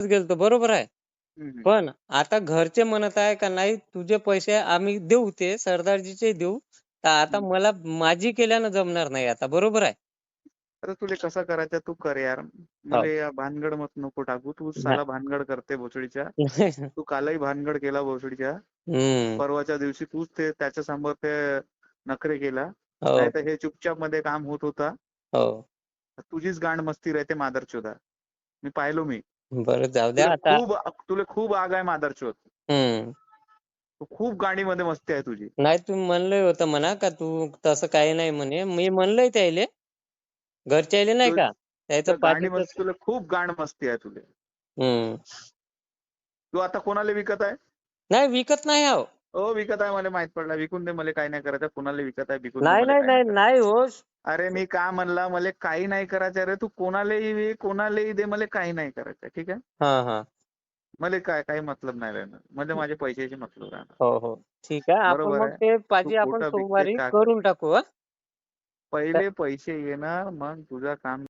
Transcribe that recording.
गेलतो बरोबर आहे. पण आता घरचे म्हणत आहे का नाही तुझे पैसे आम्ही देऊ ते सरदारजीचे देऊ. तर आता. मला माझी केल्यानं जमणार नाही आता बरोबर आहे. अरे तुले कसं करायचं तू कर यार. मला या भानगड मत नको टाकू तू साला भानगड करते भोसडीच्या. तू कालही भानगड केला भोसडीच्या. परवाच्या दिवशी तूच ते त्याच्यासमोर ते नखरे केला. हो. नाही तर हे चुपचापमध्ये काम होत होता. हो. तुझीच गांड मस्ती राहते मादरचोदा. मी पाहिलो मी. बरं जाऊ द्या आता. खूप तुला खूप आग आहे मादरचोद हम्म. तू खूप गाडीमध्ये मस्ती आहे तुझी. नाही तुम्ही म्हणलंय होतं म्हणा का तू तसं काही नाही म्हणे. मी म्हणलंय त्याले घरच्याले नाही तू- का? त्याचं मस्ती तुला खूप गांड मस्ती आहे तुले हम्म. तू आता कोणाला विकत आहे? नाही विकत नाही आहो. हो विकत आहे मला माहीत पडला. विकून दे मला काही नाही करायचं. कोणाला विकत आहे विकून नाही नाही नाही नाही हो अरे मी का म्हणला? मला काही नाही करायचं अरे तू कोणालाही वे कोणालाही दे मला काही नाही करायचं ठीक आहे? हा हा. मला काय काही मतलब नाही राहणार. मला माझ्या पैशाची मतलब राहणार. हो हो. ठीक आहे. आपण बरोबर मग. ते आपण सोमवारी करून टाकू पहिले पैसे येणार मग तुझं काम